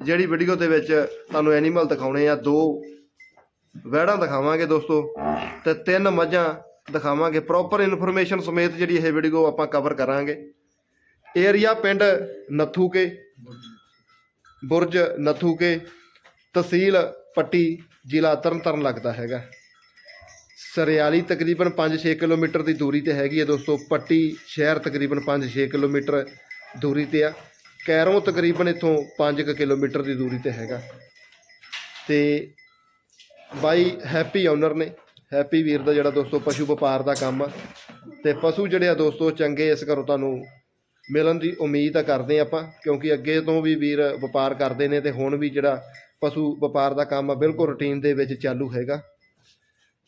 ਜਿਹੜੀ ਵੀਡੀਓ ਦੇ ਵਿੱਚ ਤੁਹਾਨੂੰ ਐਨੀਮਲ ਦਿਖਾਉਣੇ ਆ, ਦੋ ਵਹਿੜਾਂ ਦਿਖਾਵਾਂਗੇ ਦੋਸਤੋ ਤੇ ਤਿੰਨ ਮੱਝਾਂ ਦਿਖਾਵਾਂਗੇ। ਪ੍ਰੋਪਰ ਇਨਫੋਰਮੇਸ਼ਨ ਸਮੇਤ ਜਿਹੜੀ ਇਹ ਵੀਡੀਓ ਆਪਾਂ ਕਵਰ ਕਰਾਂਗੇ। ਏਰੀਆ ਪਿੰਡ ਨੱਥੂਕੇ, ਬੁਰਜ ਨੱਥੂਕੇ, ਤਹਿਸੀਲ ਪੱਟੀ, ਜ਼ਿਲ੍ਹਾ ਤਰਨਤਾਰਨ ਲੱਗਦਾ ਹੈਗਾ। ਸਰਿਆਲੀ ਤਕਰੀਬਨ 5-6 ਕਿਲੋਮੀਟਰ ਦੀ ਦੂਰੀ ਤੇ ਹੈਗੀ ਹੈ ਦੋਸਤੋ। ਪੱਟੀ ਸ਼ਹਿਰ ਤਕਰੀਬਨ 5-6 ਕਿਲੋਮੀਟਰ ਦੂਰੀ ਤੇ ਆ। ਕੈਰੋਂ ਤਕਰੀਬਨ ਇੱਥੋਂ 5 ਕਿਲੋਮੀਟਰ ਦੀ ਦੂਰੀ ਤੇ ਹੈਗਾ। ਤੇ ਬਾਈ ਹੈਪੀ ਓਨਰ ਨੇ, ਹੈਪੀ ਵੀਰ ਦਾ ਜਿਹੜਾ ਦੋਸਤੋ ਪਸ਼ੂ ਵਪਾਰ ਦਾ ਕੰਮ ਆ। ਤੇ ਪਸ਼ੂ ਜਿਹੜੇ ਆ ਦੋਸਤੋ ਚੰਗੇ ਇਸ ਘਰੋਂ ਤੁਹਾਨੂੰ ਮਿਲਣ ਦੀ ਉਮੀਦ ਤਾਂ ਕਰਦੇ ਆਪਾਂ, ਕਿਉਂਕਿ ਅੱਗੇ ਤੋਂ ਵੀ ਵੀਰ ਵਪਾਰ ਕਰਦੇ ਨੇ ਤੇ ਹੁਣ ਵੀ ਜਿਹੜਾ ਪਸ਼ੂ ਵਪਾਰ ਦਾ ਕੰਮ ਆ ਬਿਲਕੁਲ ਰੁਟੀਨ ਦੇ ਵਿੱਚ ਚਾਲੂ ਹੈਗਾ।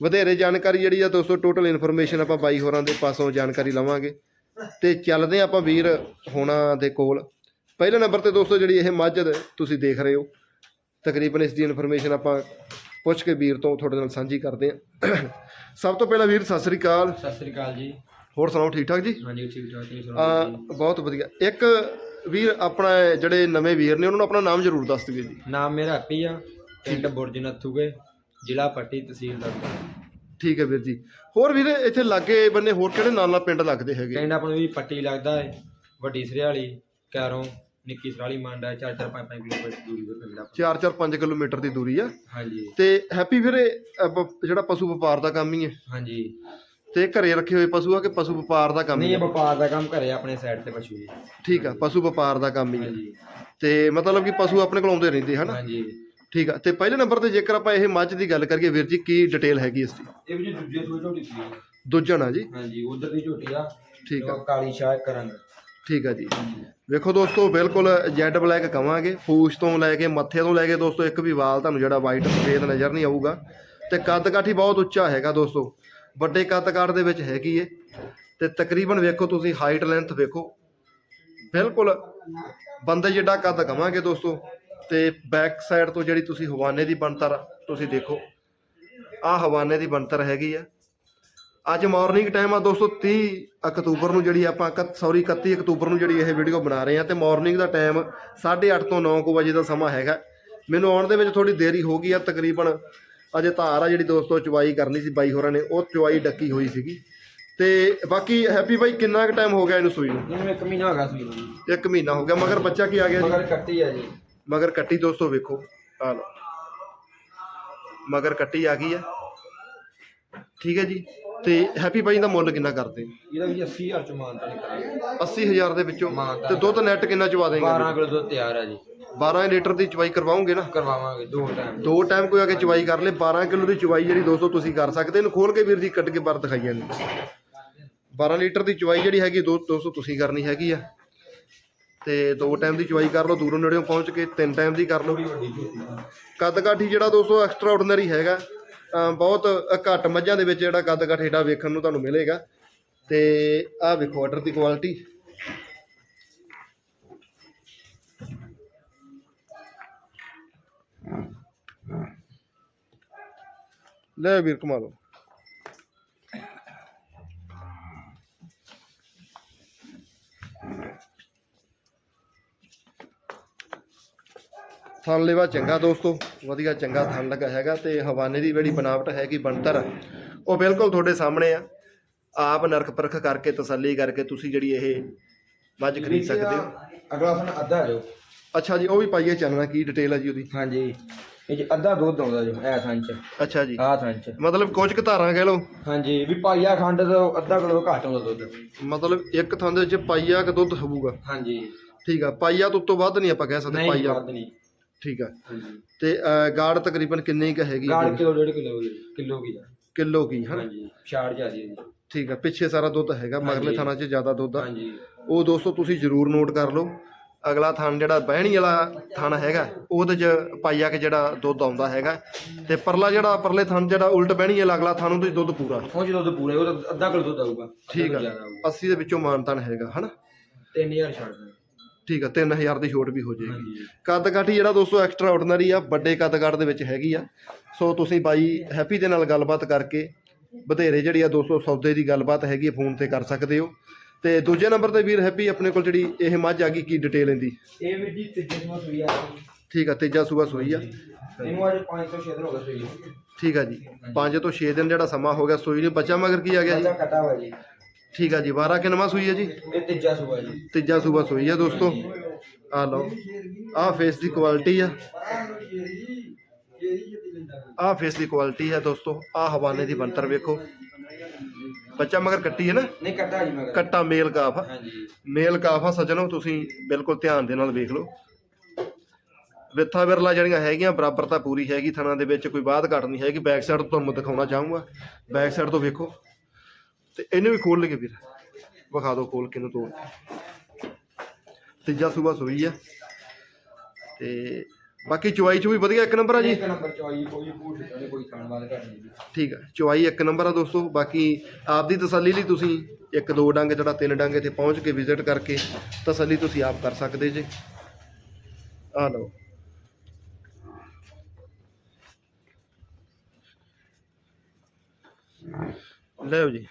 ਵਧੇਰੇ ਜਾਣਕਾਰੀ ਜਿਹੜੀ ਆ ਦੋਸਤੋ ਟੋਟਲ ਇਨਫੋਰਮੇਸ਼ਨ ਆਪਾਂ ਬਾਈ ਹੋਰਾਂ ਦੇ ਪਾਸੋਂ ਜਾਣਕਾਰੀ ਲਵਾਂਗੇ। ਤੇ ਚੱਲਦੇ ਹਾਂ ਆਪਾਂ ਵੀਰ ਹੋਣਾ ਦੇ ਕੋਲ। ਪਹਿਲੇ ਨੰਬਰ ਤੇ ਦੋਸਤੋ ਜਿਹੜੀ ਇਹ ਮੱਝ ਤੁਸੀਂ ਦੇਖ ਰਹੇ ਹੋ। ਤਕਰੀਬਨ ਇਸ ਦੀ ਇਨਫੋਰਮੇਸ਼ਨ ਆਪਾਂ ਪੁੱਛ ਕੇ ਵੀਰ ਤੋਂ ਤੁਹਾਡੇ ਨਾਲ ਸਾਂਝੀ ਕਰਦੇ ਹਾਂ। ਸਭ ਤੋਂ ਪਹਿਲਾਂ ਵੀਰ ਸਤਿ ਸ੍ਰੀ ਅਕਾਲ। ਸਤਿ ਸ੍ਰੀ ਅਕਾਲ ਜੀ। ਹੋਰ ਸੁਣਾਓ ਠੀਕ ਠਾਕ ਜੀ? ਹਾਂਜੀ ਠੀਕ ਠਾਕ ਤੁਸੀਂ ਸੁਣਾਓ? ਬਹੁਤ ਵਧੀਆ। ਇੱਕ ਵੀਰ ਆਪਣਾ ਜਿਹੜੇ ਨਵੇਂ ਵੀਰ ਨੇ ਉਹਨਾਂ ਨੂੰ ਆਪਣਾ ਨਾਮ ਜ਼ਰੂਰ ਦੱਸ ਦਿਓ ਜੀ। ਨਾਮ ਮੇਰਾ ਹੈਪੀ ਆ ਪਿੰਡ ਬੁਰਜ ਨੱਥੂਗੇ ਜ਼ਿਲ੍ਹਾ ਪੱਟੀ ਤਹਿਸੀਲ ਦਾ ਠੀਕ ਹੈ ਵੀਰ ਜੀ। ਹੋਰ ਵੀਰ ਇੱਥੇ ਲਾਗੇ ਬੰਨੇ ਹੋਰ ਕਿਹੜੇ ਨਾਲ ਨਾਲ ਪਿੰਡ ਲੱਗਦੇ ਹੈਗੇ? ਪਿੰਡ ਆਪਣਾ ਵੀ ਪੱਟੀ ਲੱਗਦਾ ਹੈ ਵੱਡੀ ਸਰਿਆਲੀ ਕੈਰੋਂ ਨਿੱਕੀ ਸਰਾਲੀ ਮੰਡਾ 4 4 5 5 ਕਿਲੋਮੀਟਰ ਦੂਰੀ ਤੇ ਪਿੰਡ ਆਪਣਾ 4-4 5 ਕਿਲੋਮੀਟਰ ਦੀ ਦੂਰੀ ਆ। ਹਾਂਜੀ। ਤੇ ਹੈਪੀ ਵੀਰੇ ਜਿਹੜਾ ਪਸ਼ੂ ਵਪਾਰ ਦਾ ਕੰਮ ਹੀ ਹੈ। ਹਾਂਜੀ। ਤੇ ਘਰੇ ਰੱਖੇ ਹੋਏ ਪਸ਼ੂ ਆ ਕਿ ਪਸ਼ੂ ਵਪਾਰ ਦਾ ਕੰਮ ਨਹੀਂ ਇਹ ਵਪਾਰ ਦਾ ਕੰਮ ਘਰੇ ਆਪਣੇ ਸਾਈਡ ਤੇ ਪਸ਼ੂ ਜੀ ਠੀਕ ਆ ਪਸ਼ੂ ਵਪਾਰ ਦਾ ਕੰਮ ਹੀ ਹੈ ਤੇ ਮਤਲਬ ਕਿ ਪਸ਼ੂ ਆਪਣੇ ਕੋਲ ਆਉਂਦੇ ਰਹਿੰਦੇ ਹਨ? ਹਾਂਜੀ। ਠੀਕ ਆ ਤੇ ਪਹਿਲੇ ਨੰਬਰ ਤੇ ਜੇਕਰ ਆਪਾਂ ਇਹ ਮੱਝ ਦੀ ਗੱਲ ਕਰੀਏ ਵੀਰ ਜੀ ਕੀ ਡਿਟੇਲ ਹੈਗੀ ਇਸ ਦੀ? ਇਹ ਵੀ ਜੀ ਦੂਜੇ ਸੂਏ ਝੋਟੀ ਸੀ ਦੂਜਾ ਨਾ ਜੀ। ਹਾਂਜੀ ਉਧਰ ਦੀ ਝੋਟੀ ਆ। ਠੀਕ ਆ। ਕਾਲੀ ਸ਼ਾਹ ਇੱਕ ਰੰਗ। ਠੀਕ ਆ ਜੀ। ਵੇਖੋ ਦੋਸਤੋ, ਬਿਲਕੁਲ ਜੈਡ ਬਲੈਕ ਕਵਾਂਗੇ। ਫੂਸ਼ ਤੋਂ ਲੈ ਕੇ ਮੱਥੇ ਤੋਂ ਲੈ ਕੇ ਦੋਸਤੋ, ਇੱਕ ਵੀ ਵਾਲ ਤੁਹਾਨੂੰ ਜਿਹੜਾ ਵਾਈਟ ਸਫੇਦ ਨਜ਼ਰ ਨਹੀਂ ਆਊਗਾ। ਤੇ ਕੱਦ ਕਾਠੀ ਬਹੁਤ ਉੱਚਾ ਹੈਗਾ ਦੋਸਤੋ। ਵੱਡੇ ਕੱਦ ਕਾਠ ਦੇ ਵਿੱਚ ਹੈਗੀ ਏ। ਤੇ ਤਕਰੀਬਨ ਵੇਖੋ ਤੁਸੀਂ ਹਾਈਟ ਲੈਂਥ ਵੇਖੋ। ਬਿਲਕੁਲ ਬੰਦੇ ਜਿੱਡਾ ਕੱਦ ਕਵਾਂਗੇ ਦੋਸਤੋ। ਤੇ ਬੈਕ ਸਾਈਡ ਤੋਂ ਜਿਹੜੀ ਤੁਸੀਂ ਹਵਾਨੇ ਦੀ ਬਣਤਰ ਤੁਸੀਂ ਦੇਖੋ। ਆਹ ਹਵਾਨੇ ਦੀ ਬਣਤਰ ਹੈਗੀ ਆ। ਅੱਜ ਮਾਰਨਿੰਗ ਟਾਈਮ ਆ ਦੋਸਤੋ 30 ਅਕਤੂਬਰ ਨੂੰ ਜਿਹੜੀ ਆਪਾਂ ਸੌਰੀ 31 ਅਕਤੂਬਰ ਨੂੰ ਜਿਹੜੀ ਇਹ ਵੀਡੀਓ ਬਣਾ ਰਹੇ ਆ ਤੇ ਮਾਰਨਿੰਗ ਦਾ ਟਾਈਮ 8:30 ਤੋਂ 9 ਕੁ ਵਜੇ ਦਾ ਸਮਾਂ ਹੈਗਾ। ਮੈਨੂੰ ਆਉਣ ਦੇ ਵਿੱਚ ਥੋੜੀ ਦੇਰੀ ਹੋ ਗਈ ਆ ਤਕਰੀਬਨ ਅਜੇ ਧਾਰ ਆ ਜਿਹੜੀ ਦੋਸਤੋ ਚੁਵਾਈ ਕਰਨੀ ਸੀ ਬਾਈ ਹੋਰਾਂ ਨੇ ਉਹ ਚੁਵਾਈ ਡੱਕੀ ਹੋਈ ਸੀਗੀ। ਤੇ ਬਾਕੀ ਹੈਪੀ ਬਾਈ ਕਿੰਨਾ ਕੁ ਟਾਈਮ ਹੋ ਗਿਆ ਇਹਨੂੰ ਸੂਈ ਨੂੰ? ਇਹਨੂੰ ਇੱਕ ਮਹੀਨਾ ਹੋ ਗਿਆ ਸੀ ਜੀ ਇੱਕ ਮਹੀਨਾ ਹੋ ਗਿਆ ਮਗਰ ਬੱਚਾ ਕੀ ਆ ਗਿਆ ਜੀ? ਮਗਰ ਕੱਟੀ ਆ ਜੀ। ਮਗਰ ਕੱਟੀ ਦੋਸਤੋ ਵੇਖੋ ਆ ਲਓ। ਮਗਰ ਕੱਟੀ ਆ ਗਈ ਆ। ਠੀਕ ਹੈ ਜੀ। ਤੇ ਹੈਪੀ ਬਾਈ ਦਾ ਮੁੱਲ ਕਿੰਨਾ ਕਰਦੇ? ਇਹਦਾ ਵੀ 80000 ਚ ਮਾਨਤਾ ਨਹੀਂ ਕਰਾਂਗੇ 80000 ਦੇ ਵਿੱਚੋਂ। ਤੇ ਦੁੱਧ ਨੈਟ ਕਿੰਨਾ ਚਵਾ ਦੇਗਾ 12 ਕਿਲੋ ਦੁੱਧ ਤਿਆਰ ਆ ਜੀ। 12 ਲੀਟਰ ਦੀ ਚਵਾਈ ਕਰਵਾਉਂਗੇ ਨਾ? ਕਰਵਾਵਾਂਗੇ ਦੋ ਟਾਈਮ ਦੋ ਟਾਈਮ ਕੋਈ ਆ ਕੇ ਚਵਾਈ ਕਰ ਲੇ 12 ਕਿਲੋ ਦੀ ਚਵਾਈ ਜਿਹੜੀ ਦੋਸਤੋ ਤੁਸੀਂ ਕਰ ਸਕਦੇ ਇਹਨੂੰ ਖੋਲ ਕੇ ਵੀਰ ਜੀ ਕੱਟ ਕੇ ਬਾਹਰ ਦਿਖਾਈ ਜਾਂਦੀ। 12 ਲੀਟਰ ਦੀ ਚਵਾਈ ਜਿਹੜੀ ਹੈਗੀ ਦੋ ਦੋਸਤੋ ਤੁਸੀਂ ਕਰਨੀ ਹੈਗੀ ਆ। ਤੇ ਦੋ ਟਾਈਮ ਦੀ ਚਵਾਈ ਕਰ ਲਓ ਦੂਰੋਂ ਨੇੜਿਓਂ ਪਹੁੰਚ ਕੇ ਤਿੰਨ ਟਾਈਮ ਦੀ ਕਰ ਲਓ। ਕੱਦ ਕਾਠੀ ਜਿਹੜਾ ਦੋਸਤੋ ਐਕਸਟਰਾ ਆਰਡੀਨਰੀ ਹੈਗਾ ਬਹੁਤ ਘੱਟ ਮੱਝਾਂ ਦੇ ਵਿੱਚ ਜਿਹੜਾ ਕੱਦ ਕਠੇਡਾ ਵੇਖਣ ਨੂੰ ਤੁਹਾਨੂੰ ਮਿਲੇਗਾ। ਤੇ ਆਹ ਵੇਖੋ ਆਰਡਰ ਦੀ ਕੁਆਲਿਟੀ ਲੈ ਵੀਰ ਕਮਾ ਥਣ ਲੇਵਾ ਚੰਗਾ ਦੋਸਤੋ ਵਧੀਆ ਚੰਗਾ ਥਣ ਲੱਗਾ ਹੈਗਾ ਤੇ ਹਵਾਨੇ ਦੀ ਜਿਹੜੀ ਬਣਾਵਟ ਹੈਗੀ ਬਣਤਰ ਉਹ ਬਿਲਕੁਲ ਤੁਹਾਡੇ ਸਾਹਮਣੇ ਆ। ਆਪ ਨਰਕ ਪਰਖ ਕਰਕੇ ਤਸੱਲੀ ਕਰਕੇ ਤੁਸੀਂ ਜਿਹੜੀ ਇਹ ਮੱਝ ਖਰੀਦ ਸਕਦੇ ਹੋ। ਅਗਲਾ ਸਨ ਅੱਧਾ ਜੋ। ਅੱਛਾ ਜੀ ਉਹ ਵੀ ਪਾਈਏ ਚੱਲਣਾ ਕੀ ਡਿਟੇਲ ਹੈ ਜੀ ਉਹਦੀ? ਹਾਂਜੀ। ਇਹ ਜੀ ਅੱਧਾ ਦੁੱਧ ਆਉਂਦਾ ਜੀ ਐ ਥਾਂ ਚ। ਅੱਛਾ ਜੀ। ਆਹ ਥਾਂ ਚ। ਮਤਲਬ ਕੁਝ ਕੁ ਧਾਰਾਂ ਕਹਿ ਲਓ। ਹਾਂਜੀ ਵੀ ਪਾਈਆ ਖੰਡ ਤੋਂ ਅੱਧਾ ਕਿਲੋ ਘੱਟ ਆਉਂਦਾ ਦੁੱਧ। ਮਤਲਬ ਇੱਕ ਥਾਂ ਦੇ ਵਿੱਚ ਪਾਈਆ ਕ ਦੁੱਧ ਹੋਊਗਾ। ਹਾਂਜੀ। ਠੀਕ ਆ ਪਾਈਆ ਤੋਂ ਉੱਤੋਂ ਵੱਧ ਨਹੀਂ ਆਪਾਂ ਕਹਿ ਸਕਦੇ ਨਹੀਂ ਪਾਈਆ। ਵੱਧ ਨਹੀਂ। ਠੀਕ ਆ। ਹਾਂਜੀ। ਤੇ ਅਹ, ਗਾੜ ਤਕਰੀਬਨ ਕਿੰਨੀ ਕ ਹੈਗੀ ਗਾੜ ਕਿਲੋ ਡੇਢ ਕਿਲੋ ਕਿਲੋ ਕੀ ਦਾ ਕਿਲੋ ਕੀ ਹਨ? ਹਾਂਜੀ ਛਾੜ ਹੈ ਜੀ ਠੀਕ ਆ ਪਿੱਛੇ ਸਾਰਾ ਦੁੱਧ ਹੈਗਾ ਮਗਰਲੇ ਹਾਂਜੀ। ਥਾਣਾ 'ਚ ਜ਼ਿਆਦਾ ਦੁੱਧ ਆ। ਹਾਂਜੀ। ਉਹ ਦੋਸਤੋ ਤੁਸੀਂ ਜਰੂਰ ਨੋਟ ਕਰ ਲਓ। ਅਗਲਾ ਥਣ ਜਿਹੜਾ ਬਹਿਣੀ ਵਾਲਾ ਥਣ ਹੈਗਾ ਉਹਦੇ 'ਚ ਪਾਈਆ ਕੇ ਜਿਹੜਾ ਦੁੱਧ ਆਉਂਦਾ ਹੈਗਾ। ਤੇ ਪਰਲਾ ਜਿਹੜਾ ਪਰਲੇ ਥਣ ਜਿਹੜਾ ਉਲਟ ਬਹਿਣੀ ਵਾਲਾ ਅਗਲਾ ਥਣ ਉਹਦੇ 'ਚ ਦੁੱਧ ਪੂਰਾ। ਉਹ ਜਦੋਂ ਦੁੱਧ ਪੂਰੇ ਉਹ ਤਾਂ ਅੱਧਾ ਕਿਲੋ ਦੁੱਧ ਆਊਗਾ। ਅੱਧਾ ਠੀਕ ਕਿਲੋ ਆ ਜ਼ਿਆਦਾ ਆਊਗਾ। 80 ਦੇ ਵਿੱਚੋਂ ਮਾਨਤਨ ਹੈਗਾ ਹਨਾ? 3000 ਛੱਡ ਦੇ ਠੀਕ ਆ 3000 ਦੀ ਛੋਟ ਵੀ ਹੋ ਜਾਏਗੀ। ਹਾਂਜੀ। ਕੱਦ ਕਾਠੀ ਜਿਹੜਾ ਦੋਸਤੋ ਐਕਸਟਰਾ ਆਰਡੀਨਰੀ ਆ ਵੱਡੇ ਕੱਦ ਕਾਠ ਦੇ ਵਿੱਚ ਹੈਗੀ ਆ। ਸੋ ਤੁਸੀਂ ਬਾਈ ਹੈਪੀ ਦੇ ਨਾਲ ਗੱਲਬਾਤ ਕਰਕੇ ਬਥੇਰੇ ਜਿਹੜੀ ਆ ਦੋਸਤੋ ਸੌਦੇ ਦੀ ਗੱਲਬਾਤ ਹੈਗੀ ਫੋਨ ਤੇ ਕਰ ਸਕਦੇ ਹੋ। ਤੇ ਦੂਜੇ ਨੰਬਰ ਤੇ ਵੀਰ ਹੈਪੀ ਆਪਣੇ ਕੋਲ ਜਿਹੜੀ ਇਹ ਮੱਝ ਆ ਗਈ ਕੀ ਡਿਟੇਲ ਇਹਦੀ? ਇਹ ਵੀ ਜੀ ਤੀਜੇ ਨੂੰ ਸੂਈ ਆ ਠੀਕ ਆ ਤੀਜਾ ਸੂਆ ਸੂਈ ਆ। ਇਹਨੂੰ ਅੱਜ 5 ਤੋਂ 6 ਦਿਨ ਹੋ ਗਏ ਸੂਈ ਠੀਕ ਆ ਜੀ 5 ਤੋਂ 6 ਦਿਨ ਜਿਹੜਾ ਸਮਾਂ ਹੋ ਗਿਆ ਸੂਈ ਨਹੀਂ ਬੱਚਾ ਮਗਰ ਕੀ ਆ ਗਿਆ ਜੀ? ਬੱਚਾ ਕੱਟਾ ਹੋਇਆ ਜੀ। ਠੀਕ ਆ ਜੀ 12 ਕਿੰਨਵਾਂ ਸੂਈ ਆ ਜੀ? ਇਹ ਤੀਜਾ ਸੂਆ ਜੀ। ਤੀਜਾ ਸੂਆ ਸੂਈ ਆ ਦੋਸਤੋ। ਆ ਲਓ ਆ ਫੇਸ ਦੀ ਕੁਆਲਿਟੀ ਆ। ਆ ਫੇਸ ਦੀ ਕੁਆਲਿਟੀ ਹੈ ਦੋਸਤੋ ਆ ਹਵਾਨੇ ਦੀ ਬੰਤਰ ਵੇਖੋ। ਬੱਚਾ ਮਗਰ ਕੱਟੀ ਹੈ ਨਾ? ਨਹੀਂ ਕੱਟਾ ਜੀ ਮਗਰ। ਕੱਟਾ ਮੇਲ ਕਾਫ ਆ। ਹਾਂਜੀ। ਮੇਲ ਕਾਫ ਆ ਸੱਜਣੋ ਤੁਸੀਂ ਬਿਲਕੁਲ ਧਿਆਨ ਦੇ ਨਾਲ ਵੇਖ ਲਓ। ਵਿਥਾ ਵਿਰਲਾ ਜਿਹੜੀਆਂ ਹੈਗੀਆਂ ਬਰਾਬਰਤਾ ਪੂਰੀ ਹੈਗੀ ਥਣਾ ਦੇ ਵਿੱਚ ਕੋਈ ਬਾਤ ਘਟ ਨਹੀਂ ਹੈਗੀ। ਬੈਕ ਸਾਈਡ ਤੋਂ ਤੁਹਾਨੂੰ ਦਿਖਾਉਣਾ ਚਾਹੂੰਗਾ। ਬੈਕ ਸਾਈਡ ਤੋਂ ਵੇਖੋ। ਤੇ ਇਹਨੂੰ ਵੀ ਖੋਲ ਲਈਏ ਵੀਰ। ਵਿਖਾ ਦਿਓ ਖੋਲ ਕੇ ਨੂੰ ਤੋਂ ਤੀਜਾ ਸੂਬਾ ਸੂਈ ਆ। ਤੇ ਬਾਕੀ ਚੁਆਈ ਚ ਵੀ ਵਧੀਆ ਇੱਕ ਨੰਬਰ ਆ ਜੀ? ਇੱਕ ਨੰਬਰ ਕੋਈ ਨਹੀਂ ਕੋਈ ਠੀਕ ਹੈ ਚੁਆਈ ਇੱਕ ਨੰਬਰ ਆ ਦੋਸਤੋ। ਬਾਕੀ ਆਪ ਦੀ ਤਸੱਲੀ ਲਈ ਤੁਸੀਂ ਇੱਕ ਦੋ ਡੰਗ ਜਿਹੜਾ ਤਿੰਨ ਡੰਗ ਇੱਥੇ ਪਹੁੰਚ ਕੇ ਵਿਜ਼ਿਟ ਕਰਕੇ ਤਸੱਲੀ ਤੁਸੀਂ ਆਪ ਕਰ ਸਕਦੇ ਜੇ। ਆ ਲਓ। ਲਓ ਜੀ।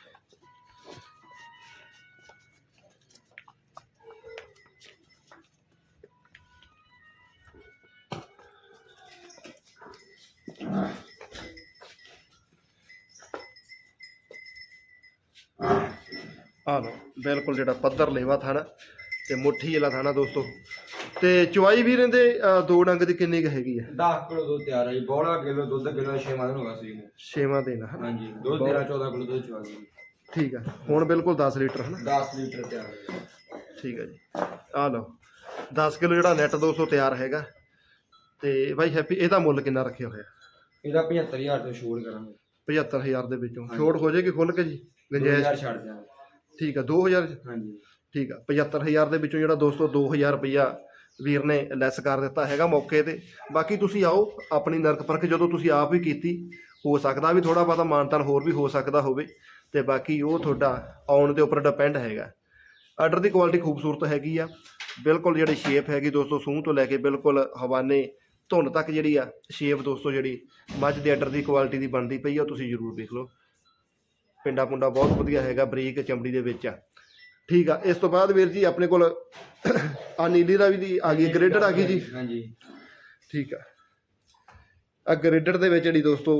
ਆ ਲਓ ਬਿਲਕੁਲ ਜਿਹੜਾ ਪੱਧਰ ਲੇਵਾ ਥਾਣਾ ਤੇ ਮੁੱਠੀ ਵਾਲਾ ਥਾਣਾ ਦੋਸਤੋ। ਤੇ ਚੁਆਈ ਵੀ ਰਹਿੰਦੇ ਦੋ ਡੰਗ ਦੀ ਕਿੰਨੀ ਕੁ ਹੈਗੀ ਆ? 10 ਕਿਲੋ ਦੁੱਧ ਤਿਆਰ ਹੈ ਜੀ ਬੋਲਾ ਕਿਲੋ ਦੁੱਧ ਕਿਲੋ 6 ਮਾਦਨ ਹੋਗਾ ਸੀ ਨੂੰ ਛੇਵਾਂ ਦਿਨ ਹਾਂਜੀ ਦੁੱਧ 13 14 ਕਿਲੋ ਦੁੱਧ ਚਵਾ ਗਈ ਠੀਕ ਆ ਹੁਣ ਬਿਲਕੁਲ 10 ਲੀਟਰ ਹਨਾ? 10 ਲੀਟਰ ਤਿਆਰ ਹੈ ਠੀਕ ਹੈ ਜੀ। ਆ ਲਓ 10 ਕਿਲੋ ਜਿਹੜਾ ਨੈਟ 200 ਤਿਆਰ ਹੈਗਾ। ਤੇ ਬਾਈ ਹੈਪੀ ਇਹਦਾ ਮੁੱਲ ਕਿੰਨਾ ਰੱਖਿਆ ਹੋਇਆ? ਇਹਦਾ 75000 ਤੋਂ ਛੋੜ ਕਰਾਂਗੇ। 75000 ਦੇ ਵਿੱਚੋਂ। ਛੋਟ ਹੋ ਜਾਏਗੀ ਖੁੱਲ ਕੇ ਜੀ? ਗੁੰਜਾਇਸ਼? 2000 ਛੱਡ ਦਿਆਂਗੇ। ਠੀਕ ਆ 2000 ਚ? ਹਾਂਜੀ। ਠੀਕ ਆ 75000 ਦੇ ਵਿੱਚੋਂ ਜਿਹੜਾ ਦੋਸਤੋ 2000 ਰੁਪਈਆ ਵੀਰ ਨੇ ਲੈਸ ਕਰ ਦਿੱਤਾ ਹੈਗਾ ਮੌਕੇ ਤੇ। ਬਾਕੀ ਤੁਸੀਂ ਆਓ ਆਪਣੀ ਨਰਕ ਪਰਖ ਜਦੋਂ ਤੁਸੀਂ ਆਪ ਹੀ ਕੀਤੀ ਹੋ ਸਕਦਾ ਵੀ ਥੋੜਾ ਬਹੁਤਾ ਮਾਨਤਾਨ ਹੋਰ ਵੀ ਹੋ ਸਕਦਾ ਹੋਵੇ। ਤੇ ਬਾਕੀ ਉਹ ਤੁਹਾਡਾ ਆਉਣ ਦੇ ਉੱਪਰ ਡਿਪੈਂਡ ਹੈਗਾ। ਆਰਡਰ ਦੀ ਕੁਆਲਿਟੀ ਖੂਬਸੂਰਤ ਹੈਗੀ ਆ। ਬਿਲਕੁਲ ਜਿਹੜੀ ਸ਼ੇਪ ਹੈਗੀ ਦੋਸਤੋ ਸੂਹ ਤੋਂ ਲੈ ਕੇ ਬਿਲਕੁਲ ਹਵਾਨੇ ਧੁੰਨ ਤੱਕ ਜਿਹੜੀ ਆ ਸ਼ੇਪ ਦੋਸਤੋ ਜਿਹੜੀ ਮੱਝ ਦੇ ਆਰਡਰ ਦੀ ਕੁਆਲਿਟੀ ਦੀ ਬਣਦੀ ਪਈ ਆ ਤੁਸੀਂ ਜ਼ਰੂਰ ਦੇਖ ਲਓ। ਪਿੰਡਾ ਪੁੰਡਾ ਬਹੁਤ ਵਧੀਆ ਹੈਗਾ ਬਰੀਕ ਚਮੜੀ ਦੇ ਵਿੱਚ ਆ। ਠੀਕ ਆ ਇਸ ਤੋਂ ਬਾਅਦ ਵੀਰ ਜੀ ਆਪਣੇ ਕੋਲ ਆ ਨੀਲੀ ਦਾ ਵੀ ਦੀ ਆ ਗਈ ਗ੍ਰੇਡਡ ਆ ਗਈ ਜੀ। ਹਾਂਜੀ ਠੀਕ ਆ। ਆ ਗ੍ਰੇਡਡ ਦੇ ਵਿੱਚ ਜਿਹੜੀ ਦੋਸਤੋ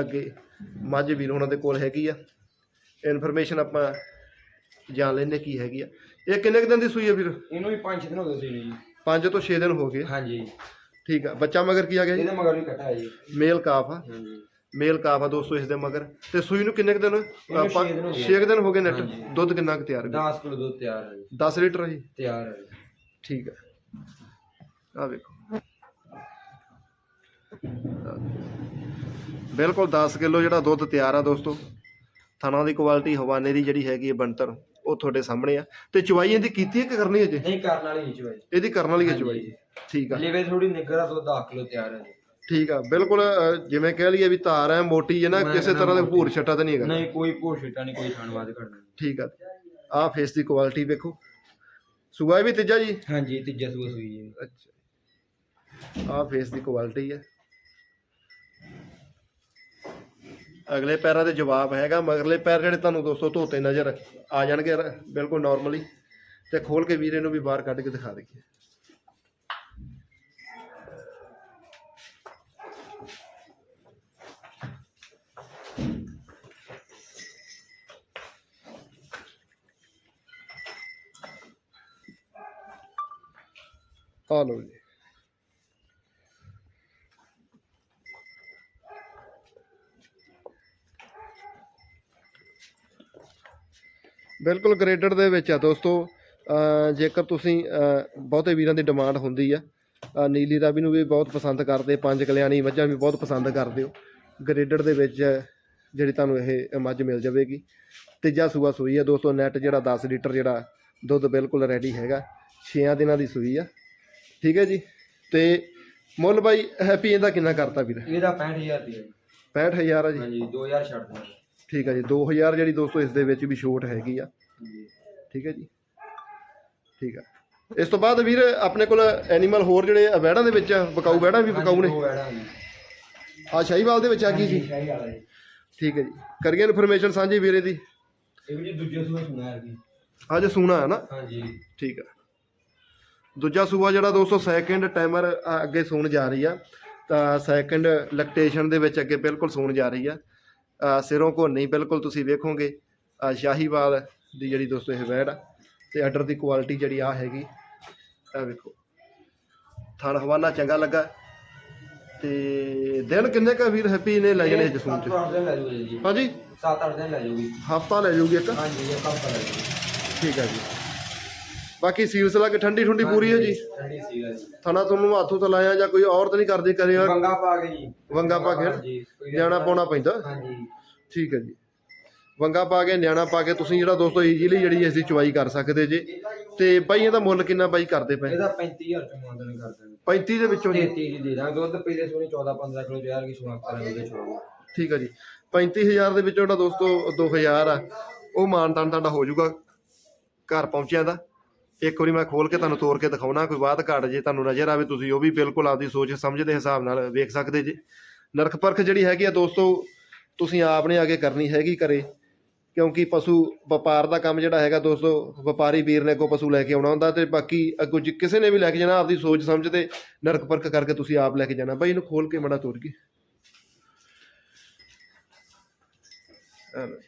ਅੱਗੇ ਮੱਝ ਵੀਰ ਉਹਨਾਂ ਦੇ ਕੋਲ ਹੈਗੀ ਆ। ਇਨਫੋਰਮੇਸ਼ਨ ਆਪਾਂ ਜਾਣ ਲੈਣੇ ਕੀ ਹੈਗੀ ਆ। ਇਹ ਕਿੰਨੇ ਕੁ ਦਿਨ ਦੀ ਸੂਈ ਆ ਵੀਰ? ਇਹਨੂੰ ਵੀ 5 ਦਿਨ ਹੋ ਗਏ ਸੀ ਜੀ। 5 ਤੋਂ 6 ਦਿਨ ਹੋ ਗਏ। ਹਾਂਜੀ। ਠੀਕ ਆ ਬੱਚਾ ਮਗਰ ਕੀ ਆ ਗਿਆ ਜੀ? ਇਹਦੇ ਮਗਰ ਵੀ ਕੱਟਾ ਹੈ ਜੀ। ਮੇਲ ਕਾਫ ਆ। ਹਾਂਜੀ। ਮੇਲ ਕਾਫ ਆ ਦੋਸਤੋ ਇਸ ਦੇ ਮਗਰ। ਤੇ ਸੂਈ ਨੂੰ ਕਿੰਨੇ ਕੁ ਦਿਨ ਇਹਨੂੰ ਛੇ ਦਿਨ ਹੋ ਗਏ। 6 ਦਿਨ ਹੋ ਗਏ ਨੈਟ ਹਾਂਜੀ। ਦੁੱਧ ਕਿੰਨਾ ਕੁ ਤਿਆਰ ਹੈ? 10 ਕਿਲੋ ਦੁੱਧ ਤਿਆਰ ਹੈ ਜੀ। 10 ਲੀਟਰ ਆ ਜੀ? ਤਿਆਰ ਹੈ ਜੀ। ਠੀਕ ਹੈ ਆ ਵੇਖੋ। ਬਿਲਕੁਲ 10 ਕਿਲੋ ਜਿਹੜਾ ਦੁੱਧ ਤਿਆਰ ਆ ਦੋਸਤੋ। ਥਣਾ ਦੀ ਕੁਆਲਿਟੀ ਹਵਾਨੇ ਦੀ ਜਿਹੜੀ ਹੈਗੀ ਹੈ ਬਣਤਰ। ਉਹ ਤੁਹਾਡੇ ਸਾਹਮਣੇ ਆ। ਤੇ ਚੁਵਾਈ ਇਹਦੀ ਕੀਤੀ ਹੈ ਕਿ ਕਰਨੀ ਹੈ ਜੇ? ਨਹੀਂ ਕਰਨ ਵਾਲੀ ਨਹੀਂ ਚੋਈ ਇਹਦੀ ਕਰਨ ਵਾਲੀ ਹੈ। ਚੁਵਾਈ ਠੀਕ ਆ। ਲੇਵੇ ਥੋੜੀ ਨਿੱਗਰ ਦੁੱਧ 10 ਕਿਲੋ ਤਿਆਰ ਹੈ ਜੀ। ਠੀਕ ਆ ਬਿਲਕੁਲ ਅ, ਜਿਵੇਂ ਕਹਿ ਲਈਏ ਵੀ ਧਾਰ ਹੈ ਮੋਟੀ ਹੈ ਨਾ ਮੈਂ ਕਿਸੇ ਤਰ੍ਹਾਂ ਦਾ। ਭੂਰ ਛੱਟਾ ਤਾਂ ਨਹੀਂ ਹੈਗਾ। ਨਹੀਂ ਕੋਈ ਭੋਸ਼ਟਾ ਨਹੀਂ ਕੋਈ ਖਾਣਵਾਦ ਕਰਨਾ ਠੀਕ ਆ। ਆ ਫੇਸ ਦੀ ਕੁਆਲਿਟੀ ਵੇਖੋ। ਸੁਬਾ ਵੀ ਤੀਜਾ ਜੀ? ਹਾਂਜੀ ਤੀਜਾ ਸੂਆ ਸੂਈ ਹੈ ਅੱਛਾ। ਆ ਫੇਸ ਦੀ ਕੁਆਲਿਟੀ ਹੈ। ਅਗਲੇ ਪੈਰਾਂ ਦੇ ਜਵਾਬ ਹੈਗਾ, ਮਗਰਲੇ ਪੈਰ ਜਿਹੜੇ ਤੁਹਾਨੂੰ ਦੋਸਤੋ ਧੋਤੇ ਨਜ਼ਰ ਆ ਜਾਣਗੇ ਬਿਲਕੁਲ ਨਾਰਮਲੀ ਤੇ ਖੋਲ ਕੇ ਵੀਰੇ ਨੂੰ ਵੀ ਬਾਹਰ ਕੱਢ ਕੇ ਦਿਖਾ ਦਈਏ। ਆ ਲਓ ਜੀ। ਬਿਲਕੁਲ ਗ੍ਰੇਡਡ ਦੇ ਵਿੱਚ ਆ ਦੋਸਤੋ। ਜੇਕਰ ਤੁਸੀਂ ਬਹੁਤੇ ਵੀਰਾਂ ਦੀ ਡਿਮਾਂਡ ਹੁੰਦੀ ਆ ਨੀਲੀ ਰਾਵੀ ਨੂੰ ਵੀ ਬਹੁਤ ਪਸੰਦ ਕਰਦੇ ਪੰਜ ਕਲਿਆਣੀ ਮੱਝਾਂ ਵੀ ਬਹੁਤ ਪਸੰਦ ਕਰਦੇ ਹੋ। ਗ੍ਰੇਡਡ ਦੇ ਵਿੱਚ ਜਿਹੜੀ ਤੁਹਾਨੂੰ ਇਹ ਮੱਝ ਮਿਲ ਜਾਵੇਗੀ। ਤੀਜਾ ਸੂਆ ਸੂਈ ਆ ਦੋਸਤੋ ਨੈਟ ਜਿਹੜਾ 10 ਲੀਟਰ ਜਿਹੜਾ ਦੁੱਧ ਬਿਲਕੁਲ ਰੈਡੀ ਹੈਗਾ। 6 ਦਿਨਾਂ ਦੀ ਸੂਈ ਆ। ਠੀਕ ਹੈ ਜੀ? ਤੇ ਮੁੱਲ ਬਾਈ ਹੈਪੀ ਇਹਦਾ ਕਿੰਨਾ ਕਰਤਾ ਵੀਰ? ਇਹਦਾ 65000 ਦੀ ਹੈ 65000 ਆ ਜੀ। ਹਾਂਜੀ 2000 ਛੱਡ ਦੇਣਾ ਠੀਕ ਹੈ ਜੀ 2000 ਜਿਹੜੀ ਦੋਸਤੋ ਇਸ ਦੇ ਵਿੱਚ ਵੀ ਛੋਟ ਹੈਗੀ ਆ। ਠੀਕ ਹੈ ਜੀ। ਠੀਕ ਆ। ਇਸ ਤੋਂ ਬਾਅਦ ਵੀਰ ਆਪਣੇ ਕੋਲ ਐਨੀਮਲ ਹੋਰ ਜਿਹੜੇ ਆ ਵਹਿੜਾਂ ਦੇ ਵਿੱਚ ਬਕਾਊ ਵਹਿੜਾਂ ਵੀ ਬਕਾਊ ਨੇ? ਵੈੜਾ ਆ ਸ਼ਾਹੀਵਾਲ ਦੇ ਵਿੱਚ ਆ ਗਈ ਜੀ? ਠੀਕ ਹੈ ਜੀ। ਕਰੀਏ ਇਨਫੋਰਮੇਸ਼ਨ ਸਾਂਝੀ ਵੀਰੇ ਦੀ। ਇਹ ਵੀ ਦੂਜੇ ਸੂਏ ਸੁਣਾ ਹੈ ਜੀ। ਅੱਜ ਸੂਣਾ ਹੈ ਨਾ? ਹਾਂਜੀ। ਠੀਕ ਆ। ਦੂਜਾ ਸੂਆ ਜਿਹੜਾ ਦੋਸਤੋ ਸੈਕਿੰਡ ਟਾਈਮਰ ਅੱਗੇ ਸੂਣ ਜਾ ਰਹੀ ਆ। ਤਾਂ ਸੈਕਿੰਡ ਲੈਕਟੇਸ਼ਨ ਦੇ ਵਿੱਚ ਅੱਗੇ ਬਿਲਕੁਲ ਸੂਣ ਜਾ ਰਹੀ ਆ। ਸਿਰੋਂ ਕੋ ਨਹੀਂ ਬਿਲਕੁਲ ਤੁਸੀਂ ਵੇਖੋਗੇ ਸ਼ਾਹੀਵਾਲ ਦੀ ਜਿਹੜੀ ਦੋਸਤੋ ਇਹ ਵੈੜ ਆ ਤੇ ਆਰਡਰ ਦੀ ਕੁਆਲਿਟੀ ਜਿਹੜੀ ਆ ਹੈਗੀ ਆ ਵੇਖੋ। ਥਣ ਹਵਾਨਾ ਚੰਗਾ ਲੱਗਾ। ਤੇ ਦਿਨ ਕਿੰਨੇ ਕਾ ਵੀਰ ਹੈਪੀ ਨੇ ਲੈ ਜਾਣੇ ਜਸੂਨ ਚ 7-8 ਦਿਨ ਲੈ ਜੂਗੀ ਜੀ। ਹਾਂਜੀ? 7-8 ਦਿਨ ਲੈ ਜੂਗੀ। ਹਫਤਾ ਲੈ ਜਾਊਗੀ ਇੱਕ? ਹਾਂਜੀ ਇਹ ਕੰਮ ਕਰ ਜੀ ਠੀਕ ਹੈ ਜੀ। ਬਾਕੀ ਸੀਲਸ ਲਾ ਕੇ ਠੰਡੀ ਠੁੰਡੀ ਪੂਰੀ ਹੈ ਜੀ। ਠੰਡੀ ਸੀਗਾ ਜੀ। ਥਣਾ ਤੁਹਾਨੂੰ ਹੱਥੋਂ ਤਾਂ ਲਾਇਆ ਜਾਂ ਕੋਈ ਔਰਤ ਨਹੀਂ ਕਰਦੀ ਕਰਿਆ ਬੰਗਾ ਪਾ ਕੇ ਜੀ। ਵੰਗਾ ਪਾ ਕੇ? ਨਿਆਣਾ ਪਾਉਣਾ ਪੈਂਦਾ? ਹਾਂਜੀ। ਠੀਕ ਹੈ ਜੀ। ਵੰਗਾ ਪਾ ਕੇ ਨਿਆਣਾ ਪਾ ਕੇ ਤੁਸੀਂ ਜਿਹੜਾ ਦੋਸਤੋ ਈਜ਼ੀਲੀ ਜਿਹੜੀ ਇਸ ਦੀ ਚੁਆਈ ਕਰ ਸਕਦੇ ਜੇ। ਤੇ ਬਾਈ ਇਹਦਾ ਮੁੱਲ ਕਿੰਨਾ ਬਾਈ ਕਰਦੇ ਪਏ? ਇਹਦਾ 35000 ਚ ਮੰਗਦੇ ਕਰ ਦਾਂਗੇ 35 ਦੇ ਵਿੱਚੋਂ ਜੀ? 33 ਦੀ ਦੇ ਦਾਂਗੇ। ਦੁੱਧ ਪਹਿਲੇ ਸੋਨੇ 14-15 ਕਿਲੋ ਤਿਆਰ ਕੀ ਸੁਣਾ ਕਰਾਂਗੇ ਚੋਂ ਠੀਕ ਹੈ ਜੀ। 35000 ਦੇ ਵਿੱਚੋਂ ਜਿਹੜਾ ਦੋਸਤੋ 2000 ਆ ਉਹ ਮਾਨਤਾਨ ਤੁਹਾਡਾ ਹੋ ਜਾਊਗਾ ਘਰ ਪਹੁੰਚਿਆ ਦਾ। ਇੱਕ ਵਾਰੀ ਮੈਂ ਖੋਲ ਕੇ ਤੁਹਾਨੂੰ ਤੋੜ ਕੇ ਦਿਖਾਉਣਾ, ਕੋਈ ਬਾਤ ਘਾਟ ਜੇ ਤੁਹਾਨੂੰ ਨਜ਼ਰ ਆਵੇ ਤੁਸੀਂ, ਉਹ ਵੀ ਬਿਲਕੁਲ ਆਪਦੀ ਸੋਚ ਸਮਝ ਦੇ ਹਿਸਾਬ ਨਾਲ ਵੇਖ ਸਕਦੇ ਜੇ। ਨਰਖ ਪਰਖ ਜਿਹੜੀ ਹੈਗੀ ਆ ਦੋਸਤੋ, ਤੁਸੀਂ ਆਪ ਨੇ ਅੱਗੇ ਕਰਨੀ ਹੈਗੀ ਕਰੇ ਕਿਉਂਕਿ ਪਸ਼ੂ ਵਪਾਰ ਦਾ ਕੰਮ ਜਿਹੜਾ ਹੈਗਾ ਦੋਸਤੋ, ਵਪਾਰੀ ਵੀਰ ਨੇ ਅੱਗੋਂ ਪਸ਼ੂ ਲੈ ਕੇ ਆਉਣਾ ਹੁੰਦਾ ਤੇ ਬਾਕੀ ਅੱਗੋਂ ਜੇ ਕਿਸੇ ਨੇ ਵੀ ਲੈ ਕੇ ਜਾਣਾ, ਆਪਦੀ ਸੋਚ ਸਮਝ ਤੇ ਨਰਕ ਪਰਖ ਕਰਕੇ ਤੁਸੀਂ ਆਪ ਲੈ ਕੇ ਜਾਣਾ। ਬਾਈ ਇਹਨੂੰ ਖੋਲ ਕੇ ਮੜਾ ਤੋੜ ਕੇ ਆ ਲਓ।